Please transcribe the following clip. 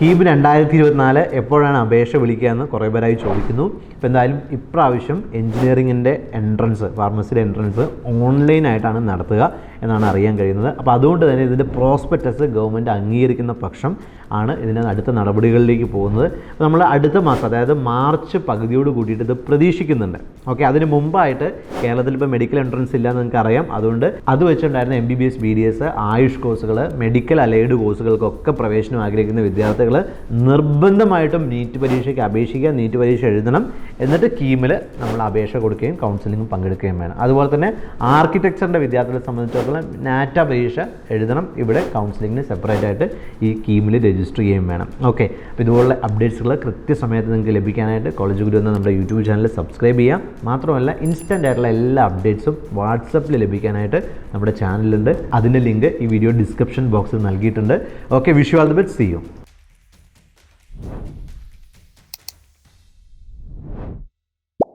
കീബ് രണ്ടായിരത്തി ഇരുപത്തിനാല് എപ്പോഴാണ് അപേക്ഷ വിളിക്കുക എന്ന് കുറേ പേരായി ചോദിക്കുന്നു. അപ്പോൾ എന്തായാലും ഇപ്രാവശ്യം എൻജിനീയറിങ്ങിന്റെ എൻട്രൻസ് ഫാർമസിയുടെ എൻട്രൻസ് ഓൺലൈനായിട്ടാണ് നടത്തുക എന്നാണ് അറിയാൻ കഴിയുന്നത്. അപ്പോൾ അതുകൊണ്ട് തന്നെ ഇതിന്റെ പ്രോസ്പെക്ടസ് ഗവൺമെന്റ് അംഗീകരിക്കുന്ന പക്ഷം ആണ് ഇതിന്റെ അടുത്ത നടപടികളിലേക്ക് പോകുന്നത്. നമ്മൾ അടുത്ത മാസം അതായത് മാർച്ച് പകുതിയോട് കൂടിയിട്ട് ഇത് പ്രതീക്ഷിക്കുന്നുണ്ട്. ഓക്കെ അതിന് മുമ്പായിട്ട് കേരളത്തിൽ ഇപ്പോൾ മെഡിക്കൽ എൻട്രൻസ് ഇല്ല എന്ന് നിങ്ങൾക്ക് അറിയാം. അതുകൊണ്ട് അത് വെച്ചുണ്ടായിരുന്ന M B B S B D S AYUSH കോഴ്സുകൾ മെഡിക്കൽ അലൈഡ് കോഴ്സുകൾക്കൊക്കെ പ്രവേശനം ആഗ്രഹിക്കുന്ന വിദ്യാർത്ഥികൾ നിർബന്ധമായിട്ടും നീറ്റ് പരീക്ഷയ്ക്ക് അപേക്ഷിക്കുക നീറ്റ് പരീക്ഷ എഴുതണം. എന്നിട്ട് കീമിൽ നമ്മൾ അപേക്ഷ കൊടുക്കുകയും കൗൺസിലിംഗും പങ്കെടുക്കുകയും വേണം. അതുപോലെ തന്നെ ആർക്കിടെക്ചറിന്റെ വിദ്യാർത്ഥികളെ സംബന്ധിച്ചിടത്തോളം നാറ്റ പരീക്ഷ എഴുതണം. ഇവിടെ കൗൺസിലിംഗിന് സെപ്പറേറ്റ് ആയിട്ട് ഈ കീമിൽ രജിസ്റ്റർ ചെയ്യുകയും വേണം. ഓക്കെ അപ്പോൾ ഇതുപോലുള്ള അപ്ഡേറ്റ്സുകൾ കൃത്യസമയത്ത് നിങ്ങൾക്ക് ലഭിക്കാനായിട്ട് കോളേജ് ഗുരു എന്ന നമ്മുടെ യൂട്യൂബ് ചാനൽ സബ്സ്ക്രൈബ് ചെയ്യാം മാത്രമല്ല ഇൻസ്റ്റന്റ് ആയിട്ടുള്ള എല്ലാ അപ്ഡേറ്റ്സും വാട്സപ്പിൽ ലഭിക്കാനായിട്ട് നമ്മുടെ ചാനലുണ്ട് അതിന്റെ ലിങ്ക് ഈ വീഡിയോ ഡിസ്ക്രിപ്ഷൻ ബോക്സിൽ നൽകിയിട്ടുണ്ട്. Okay wish you all the best see you